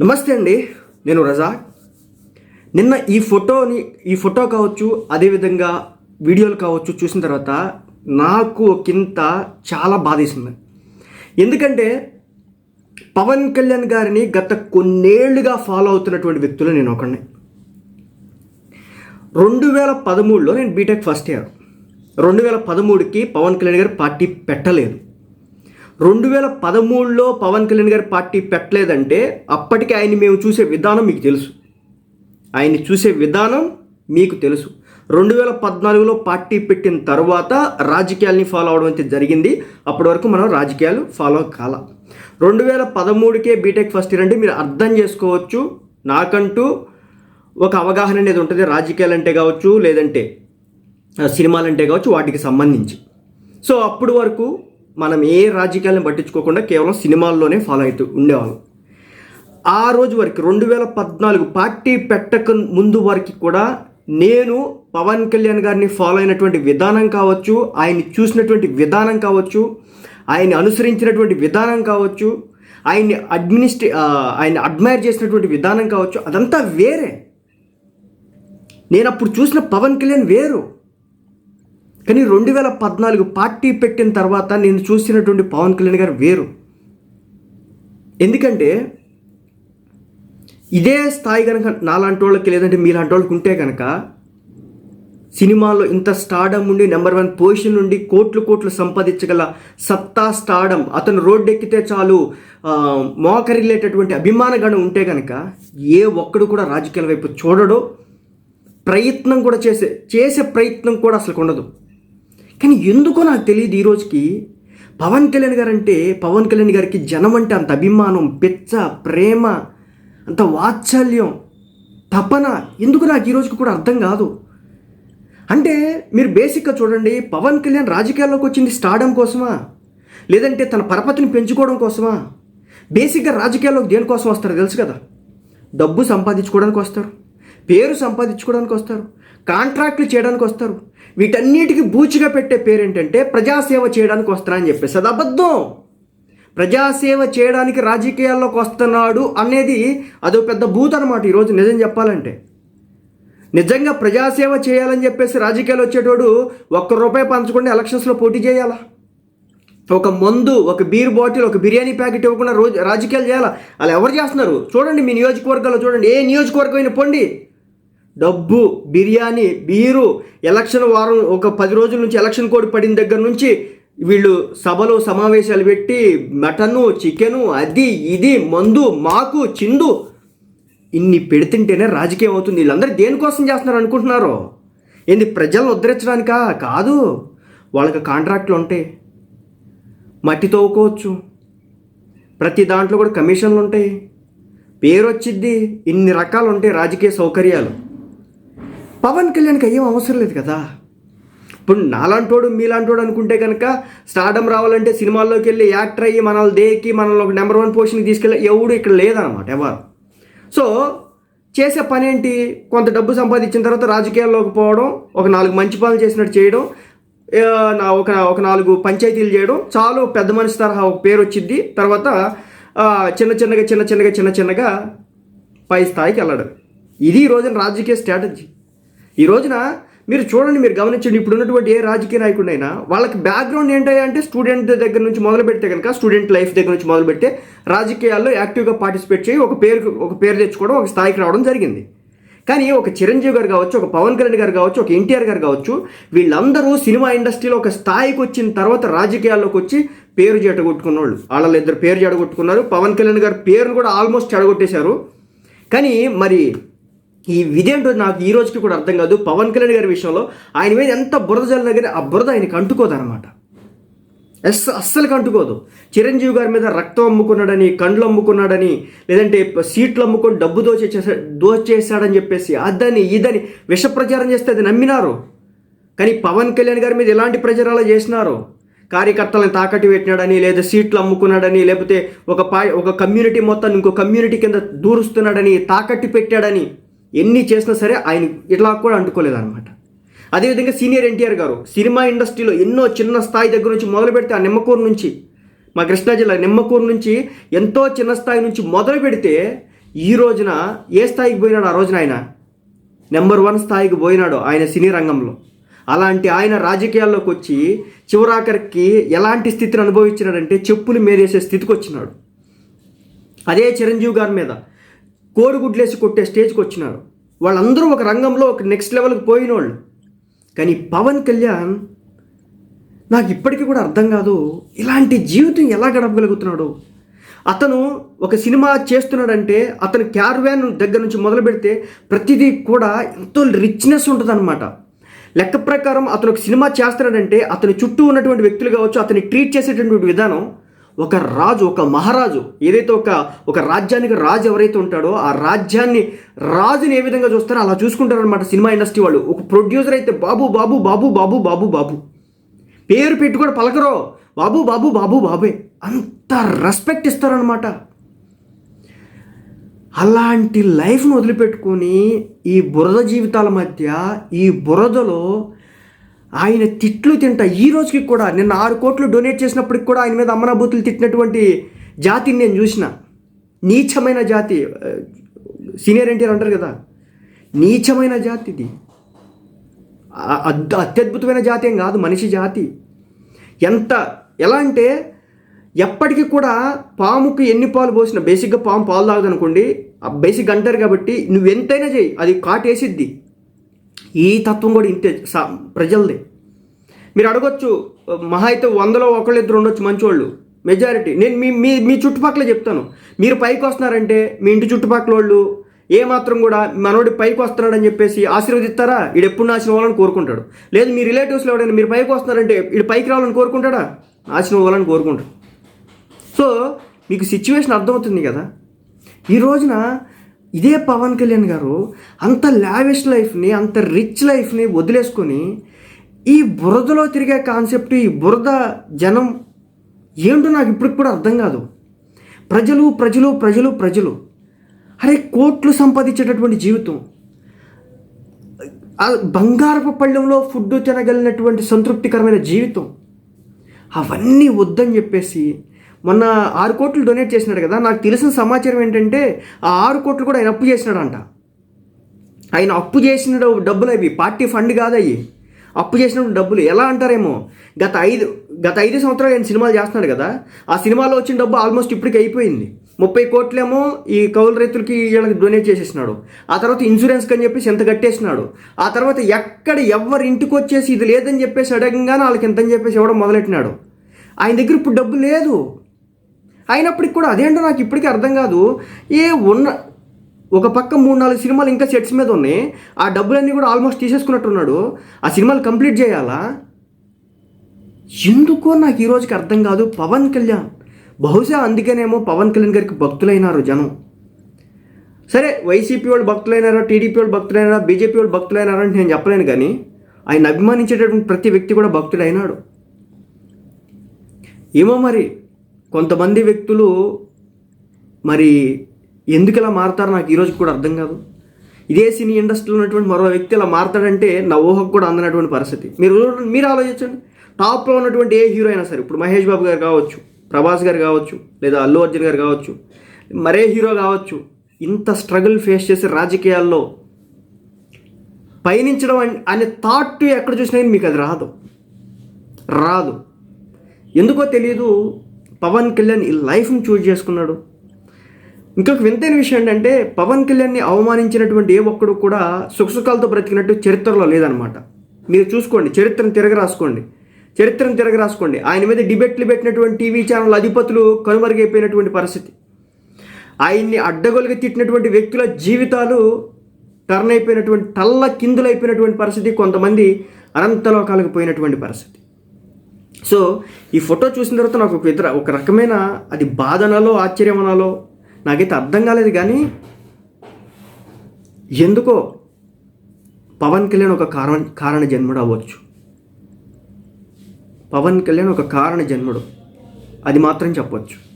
నమస్తే అండి నేను రజా నిన్న ఈ ఫోటోని ఈ ఫోటో కావచ్చు అదేవిధంగా వీడియోలు కావచ్చు చూసిన తర్వాత నాకు ఒకంత చాలా బాధేసింది ఎందుకంటే పవన్ కళ్యాణ్ గారిని గత కొన్నేళ్ళుగా ఫాలో అవుతున్నటువంటి వ్యక్తులు నేను ఒకడిని. రెండు వేల పదమూడులో నేను బీటెక్ ఫస్ట్ ఇయర్ రెండు వేల పదమూడుకి పవన్ కళ్యాణ్ గారు పార్టీ పెట్టలేదు. రెండు వేల పదమూడులో పవన్ కళ్యాణ్ గారి పార్టీ పెట్టలేదంటే అప్పటికి ఆయన్ని మేము చూసే విధానం మీకు తెలుసు. ఆయన్ని చూసే విధానం మీకు తెలుసు. రెండు వేల పద్నాలుగులో పార్టీ పెట్టిన తర్వాత రాజకీయాల్ని ఫాలో అవడం అయితే జరిగింది. అప్పటి వరకు మనం రాజకీయాలు ఫాలో కాల. రెండు వేల పదమూడుకే బీటెక్ ఫస్ట్ ఇయర్ అంటే మీరు అర్థం చేసుకోవచ్చు. నాకంటూ ఒక అవగాహన అనేది ఉంటుంది. రాజకీయాలు అంటే కావచ్చు లేదంటే సినిమాలు సినిమాలంటే కావచ్చు వాటికి సంబంధించి. సో అప్పుడు వరకు మనం ఏ రాజకీయాలను పట్టించుకోకుండా కేవలం సినిమాల్లోనే ఫాలో అవుతూ ఉండేవాళ్ళం. ఆ రోజు వరకు రెండు వేల పద్నాలుగు పార్టీ పెట్టక ముందు వరకు కూడా నేను పవన్ కళ్యాణ్ గారిని ఫాలో అయినటువంటి విధానం కావచ్చు ఆయన్ని చూసినటువంటి విధానం కావచ్చు ఆయన్ని అనుసరించినటువంటి విధానం కావచ్చు ఆయన్ని అడ్మినిస్ట్రే ఆయన అడ్మైర్ చేసినటువంటి విధానం కావచ్చు అదంతా వేరే. నేను అప్పుడు చూసిన పవన్ కళ్యాణ్ వేరు. కానీ రెండు వేల పద్నాలుగు పార్టీ పెట్టిన తర్వాత నేను చూసినటువంటి పవన్ కళ్యాణ్ గారు వేరు. ఎందుకంటే ఇదే స్థాయి కనుక నాలాంటి వాళ్ళకి లేదంటే మీలాంటి వాళ్ళకి ఉంటే కనుక సినిమాలో ఇంత స్టార్డమ్ ఉండి నెంబర్ వన్ పొజిషన్ నుండి కోట్లు కోట్లు సంపాదించగల సత్తా స్టార్డమ్ అతను రోడ్డు ఎక్కితే చాలు ఆ, మోకరిల్లేటటువంటి అభిమానగణం ఉంటే కనుక ఏ ఒక్కడు కూడా రాజకీయాల వైపు చూడడు. ప్రయత్నం కూడా చేసే చేసే ప్రయత్నం కూడా అసలు ఉండదు. కానీ ఎందుకో నాకు తెలియదు ఈ రోజుకి. పవన్ కళ్యాణ్ గారు అంటే పవన్ కళ్యాణ్ గారికి జనం అంటే అంత అభిమానం పెచ్చ ప్రేమ అంత వాత్సల్యం తపన ఎందుకు నాకు ఈ రోజుకి కూడా అర్థం కాదు. అంటే మీరు బేసిక్గా చూడండి పవన్ కళ్యాణ్ రాజకీయాల్లోకి వచ్చింది స్టార్డమ్ కోసమా? లేదంటే తన పరపతిని పెంచుకోవడం కోసమా? బేసిక్గా రాజకీయాల్లోకి దేనికోసం వస్తారు తెలుసు కదా? డబ్బు సంపాదించుకోవడానికి వస్తారు. పేరు సంపాదించుకోవడానికి వస్తారు కాంట్రాక్ట్లు చేయడానికి వస్తారు. వీటన్నిటికీ బూచిగా పెట్టే పేరు ఏంటంటే ప్రజాసేవ చేయడానికి వస్తారని చెప్పేసి. అది అబద్ధం. ప్రజాసేవ చేయడానికి రాజకీయాల్లోకి వస్తున్నాడు అనేది అదో పెద్ద బూత్ అనమాట ఈరోజు నిజం చెప్పాలంటే. నిజంగా ప్రజాసేవ చేయాలని చెప్పేసి రాజకీయాలు వచ్చేటోడు ఒక్క రూపాయి పంచకుండా ఎలక్షన్స్లో పోటీ చేయాలా? ఒక మందు ఒక బీర్ బాటిల్ ఒక బిర్యానీ ప్యాకెట్ ఇవ్వకుండా రోజు రాజకీయాలు చేయాలా? అలా ఎవరు చేస్తున్నారు? చూడండి మీ నియోజకవర్గాల్లో చూడండి. ఏ నియోజకవర్గం అయినా పొండి. డబ్బు బిర్యానీ బీరు ఎలక్షన్ వారం ఒక పది రోజుల నుంచి ఎలక్షన్ కోడ్ పడిన దగ్గర నుంచి వీళ్ళు సభలో సమావేశాలు పెట్టి మటను చికెను అది ఇది మందు మాకు చిందు ఇన్ని పెడుతుంటేనే రాజకీయం అవుతుంది. వీళ్ళందరూ దేనికోసం చేస్తున్నారు అనుకుంటున్నారు? ఏంది ప్రజలను ఉద్ధరించడానికా? కాదు. వాళ్ళకి కాంట్రాక్ట్లు ఉంటాయి. మట్టి తవ్వుకోవచ్చు ప్రతి దాంట్లో కూడా కమిషన్లు ఉంటాయి. పేరు వచ్చిద్ది ఇన్ని రకాలు ఉంటాయి రాజకీయ సౌకర్యాలు. పవన్ కళ్యాణ్కి ఏం అవసరం లేదు కదా. ఇప్పుడు నాలాంటోడు మీలాంటోడు అనుకుంటే కనుక స్టార్డమ్ రావాలంటే సినిమాల్లోకి వెళ్ళి యాక్టర్ అయ్యి మనల్ని దేకి మనల్ని ఒక నెంబర్ వన్ పొజిషన్కి తీసుకెళ్ళి ఎవడు ఇక్కడ లేదనమాట ఎవరు. సో చేసే పని ఏంటి కొంత డబ్బు సంపాదించిన తర్వాత రాజకీయాల్లోకి పోవడం ఒక నాలుగు మంచి పనులు చేసినట్టు చేయడం నా ఒక ఒక నాలుగు పంచాయతీలు చేయడం చాలు పెద్ద మనిషి తరహా ఒక పేరు వచ్చింది తర్వాత చిన్న చిన్నగా చిన్న చిన్నగా చిన్న చిన్నగా పై స్థాయికి వెళ్ళడం. ఇది ఈ రోజున రాజకీయ స్ట్రాటజీ. ఈ రోజున మీరు చూడండి మీరు గమనించండి ఇప్పుడు ఉన్నటువంటి ఏ రాజకీయ నాయకుడైనా వాళ్ళకి బ్యాక్గ్రౌండ్ ఏంటంటే అంటే స్టూడెంట్ దగ్గర నుంచి మొదలు పెడితే కనుక స్టూడెంట్ లైఫ్ దగ్గర నుంచి మొదలు పెడితే రాజకీయాల్లో యాక్టివ్గా పార్టిసిపేట్ చేయి ఒక పేరు ఒక పేరు తెచ్చుకోవడం ఒక స్థాయికి రావడం జరిగింది. కానీ ఒక చిరంజీవి గారు కావచ్చు ఒక పవన్ కళ్యాణ్ గారు కావచ్చు ఒక ఎన్టీఆర్ గారు కావచ్చు వీళ్ళందరూ సినిమా ఇండస్ట్రీలో ఒక స్థాయికి వచ్చిన తర్వాత రాజకీయాల్లోకి వచ్చి పేరు చెడగొట్టుకున్న వాళ్ళు వాళ్ళ ఇద్దరు పేరు చెడగొట్టుకున్నారు పవన్ కళ్యాణ్ గారు పేరును కూడా ఆల్మోస్ట్ చెడగొట్టేశారు. కానీ మరి ఈ విధేంటో నాకు ఈ రోజుకి కూడా అర్థం కాదు. పవన్ కళ్యాణ్ గారి విషయంలో ఆయన మీద ఎంత బురద జల్లిన కానీ ఆ బురద ఆయనకి అంటుకోదన్నమాట. ఎస్ అస్సలు కంటుకోదు. చిరంజీవి గారి మీద రక్తం అమ్ముకున్నాడని కండ్లు అమ్ముకున్నాడని లేదంటే సీట్లు అమ్ముకొని డబ్బు దోచేసా దోచేసాడని చెప్పేసి అదని ఇదని విష ప్రచారం చేస్తే అది నమ్మినారు. కానీ పవన్ కళ్యాణ్ గారి మీద ఎలాంటి ప్రచారాలు చేసినారు? కార్యకర్తలను తాకట్టు పెట్టినాడని లేదా సీట్లు అమ్ముకున్నాడని లేకపోతే ఒక పా ఒక కమ్యూనిటీ మొత్తాన్ని ఇంకో కమ్యూనిటీ కింద దూరుస్తున్నాడని తాకట్టు పెట్టాడని ఎన్ని చేసినా సరే ఆయన ఇట్లా కూడా అంటుకోలేదన్నమాట. అదేవిధంగా సీనియర్ ఎన్టీఆర్ గారు సినిమా ఇండస్ట్రీలో ఎన్నో చిన్న స్థాయి దగ్గర నుంచి మొదలు పెడితే ఆ నిమ్మకూరు నుంచి మా కృష్ణా జిల్లా నిమ్మకూరు నుంచి ఎంతో చిన్న స్థాయి నుంచి మొదలు పెడితే ఈ రోజున ఏ స్థాయికి పోయినాడు ఆ రోజున ఆయన? నెంబర్ వన్ స్థాయికి పోయినాడు ఆయన సినీ రంగంలో. అలాంటి ఆయన రాజకీయాల్లోకి వచ్చి చివరాఖరికి ఎలాంటి స్థితిని అనుభవించినాడంటే చెప్పులు మేరేసే స్థితికి వచ్చినాడు. అదే చిరంజీవి గారి మీద కోడిగుడ్లేసి కొట్టే స్టేజ్కి వచ్చినాడు వాళ్ళందరూ ఒక రంగంలో ఒక నెక్స్ట్ లెవెల్కి పోయిన వాళ్ళు కానీ పవన్ కళ్యాణ్ నాకు ఇప్పటికీ కూడా అర్థం కాదు ఇలాంటి జీవితం ఎలా గడపగలుగుతున్నాడు? అతను ఒక సినిమా చేస్తున్నాడంటే అతను క్యార్వాన్ దగ్గర నుంచి మొదలు పెడితే ప్రతిదీ కూడా ఎంతో రిచ్నెస్ ఉంటుందన్నమాట. లెక్క ప్రకారం అతను ఒక సినిమా చేస్తున్నాడంటే అతని చుట్టూ ఉన్నటువంటి వ్యక్తులు కావచ్చు అతన్ని ట్రీట్ చేసేటటువంటి విధానం ఒక రాజు ఒక మహారాజు ఏదైతే ఒక ఒక రాజ్యానికి రాజు ఎవరైతే ఉంటాడో ఆ రాజ్యాన్ని రాజుని ఏ విధంగా చూస్తారో అలా చూసుకుంటారనమాట సినిమా ఇండస్ట్రీ వాళ్ళు. ఒక ప్రొడ్యూసర్ అయితే బాబు బాబు బాబు బాబు బాబు బాబు. పేరు పెట్టి కూడా పలకరో. బాబు బాబు బాబు బాబే. అంత రెస్పెక్ట్ ఇస్తారనమాట అలాంటి లైఫ్ను వదిలిపెట్టుకొని ఈ బురద జీవితాల మధ్య ఈ బురదలో ఆయన తిట్లు తింటా. ఈ రోజుకి కూడా నిన్న ఆరు కోట్లు డొనేట్ చేసినప్పటికి కూడా ఆయన మీద అమ్మనాభూతులు తిట్టినటువంటి జాతిని నేను చూసిన. నీచమైన జాతి సీనియర్ ఎన్టీఆర్ అంటారు కదా. నీచమైన జాతి ఇది అద్- అత్యద్భుతమైన జాతి ఏం కాదు మనిషి జాతి. ఎంత ఎలా అంటే ఎప్పటికీ కూడా పాముకి ఎన్ని పాలు పోసినా బేసిక్గా పాము పాలు తాగదనుకోండి బేసిక్ అంటారు కాబట్టి నువ్వు ఎంతైనా చేయి అది కాటేసిద్ది. ఈ తత్వం కూడా ఇంతే ప్రజలది. మీరు అడగొచ్చు మహా అయితే వందలో ఒకళ్ళు ఇద్దరు ఉండొచ్చు మంచివాళ్ళు మెజారిటీ. నేను మీ మీ మీ చుట్టుపక్కల చెప్తాను. మీరు పైకి వస్తున్నారంటే మీ ఇంటి చుట్టుపక్కల వాళ్ళు ఏ మాత్రం కూడా మనోడి పైకి వస్తున్నాడని చెప్పేసి ఆశీర్వదిస్తారా? ఈడు ఎప్పుడు నాశనం అవ్వాలని కోరుకుంటాడు. లేదు మీ రిలేటివ్స్లో ఎవరైనా మీరు పైకి వస్తున్నారంటే ఈడు పైకి రావాలని కోరుకుంటాడా? నాశనం అవ్వాలని కోరుకుంటాడు. సో మీకు సిచ్యువేషన్ అర్థమవుతుంది కదా. ఈ రోజున ఇదే పవన్ కళ్యాణ్ గారు అంత లావిష్ లైఫ్ని అంత రిచ్ లైఫ్ని వదిలేసుకొని ఈ బురదలో తిరిగే కాన్సెప్ట్ ఈ బురద జనం ఏంటో నాకు ఇప్పటికి కూడా అర్థం కాదు. ప్రజలు ప్రజలు ప్రజలు ప్రజలు. అరే కోట్లు సంపాదించేటటువంటి జీవితం. బంగారపు పళ్ళెంలో ఫుడ్ తినగలిగినటువంటి సంతృప్తికరమైన జీవితం. అవన్నీ వద్దని చెప్పేసి మొన్న ఆరు కోట్లు డొనేట్ చేసినాడు కదా నాకు తెలిసిన సమాచారం ఏంటంటే ఆ ఆరు కోట్లు కూడా ఆయన అప్పు చేసినాడంట. ఆయన అప్పు చేసిన డబ్బులు అవి పార్టీ ఫండ్ కాదు అవి. అప్పు చేసిన డబ్బులు. ఎలా అంటారేమో గత ఐదు గత ఐదు సంవత్సరాలు ఆయన సినిమాలు చేస్తున్నాడు కదా ఆ సినిమాలో వచ్చిన డబ్బు ఆల్మోస్ట్ ఇప్పటికి అయిపోయింది. ముప్పై కోట్లేమో ఈ కౌలు రైతులకి వీళ్ళకి డొనేట్ చేసేసినాడు. ఆ తర్వాత ఇన్సూరెన్స్ అని చెప్పేసి ఎంత కట్టేసినాడు. ఆ తర్వాత ఎక్కడ ఎవరి ఇంటికి వచ్చేసి ఇది లేదని చెప్పేసి అడగంగానే వాళ్ళకి ఎంతని చెప్పేసి ఇవ్వడం మొదలెట్టినాడు. ఆయన దగ్గర ఇప్పుడు డబ్బు లేదు. అయినప్పటికి కూడా అదేంటో నాకు ఇప్పటికీ అర్థం కాదు. ఏ ఉన్న ఒక పక్క మూడు నాలుగు సినిమాలు ఇంకా సెట్స్ మీద ఉన్నాయి. ఆ డబ్బులన్నీ కూడా ఆల్మోస్ట్ తీసేసుకున్నట్టున్నాడు. ఆ సినిమాలు కంప్లీట్ చేయాలా? ఎందుకో నాకు ఈ రోజుకి అర్థం కాదు. పవన్ కళ్యాణ్. బహుశా అందుకేనేమో పవన్ కళ్యాణ్ గారికి భక్తులైనారు జనం. సరే వైసీపీ వాళ్ళు భక్తులైనారా టీడీపీ వాళ్ళు భక్తులైనారా బీజేపీ వాళ్ళు భక్తులైనారా అని నేను చెప్పలేను కానీ ఆయన అభిమానించేటటువంటి ప్రతి వ్యక్తి కూడా భక్తుడైనాడు. ఏమో మరి? కొంతమంది వ్యక్తులు మరి ఎందుకు ఇలా మారుతారో నాకు ఈరోజు కూడా అర్థం కాదు. ఇదే సినీ ఇండస్ట్రీలో ఉన్నటువంటి మరో వ్యక్తి ఇలా మారుతాడంటే నా ఊహకు కూడా అందనటువంటి పరిస్థితి. మీరు మీరు ఆలోచించండి. టాప్లో ఉన్నటువంటి ఏ హీరో అయినా సరే ఇప్పుడు మహేష్ బాబు గారు కావచ్చు ప్రభాస్ గారు కావచ్చు లేదా అల్లు అర్జున్ గారు కావచ్చు మరే హీరో కావచ్చు ఇంత స్ట్రగుల్ ఫేస్ చేసే రాజకీయాల్లో పయనించడం అనే థాట్ ఎక్కడ చూసినా మీకు అది రాదు. రాదు. ఎందుకో తెలియదు పవన్ కళ్యాణ్ ఈ లైఫ్ని చూజ్ చేసుకున్నాడు. ఇంకొక వింతైన విషయం ఏంటంటే పవన్ కళ్యాణ్ని అవమానించినటువంటి ఏ ఒక్కడు కూడా సుఖసుఖాలతో బ్రతికినట్టు చరిత్రలో లేదనమాట మీరు చూసుకోండి చరిత్రను తిరగ రాసుకోండి చరిత్రను తిరగ రాసుకోండి ఆయన మీద డిబేట్లు పెట్టినటువంటి టీవీ ఛానల్ అధిపతులు కనుమరుగైపోయినటువంటి పరిస్థితి. ఆయన్ని అడ్డగోలుగా తిట్టినటువంటి వ్యక్తుల జీవితాలు టర్న్ అయిపోయినటువంటి తల్ల కిందులైపోయినటువంటి పరిస్థితి కొంతమంది అనంతలోకాలకు పోయినటువంటి పరిస్థితి. సో ఈ ఫోటో చూసిన తర్వాత నాకు ఒక ఇతర ఒక రకమైన అది బాధనాలో ఆశ్చర్యమనాలో నాకైతే అర్థం కాలేదు కానీ ఎందుకో పవన్ కళ్యాణ్ ఒక కారణ కారణ జన్ముడు అవ్వచ్చు. పవన్ కళ్యాణ్ ఒక కారణ జన్ముడు. అది మాత్రం చెప్పొచ్చు.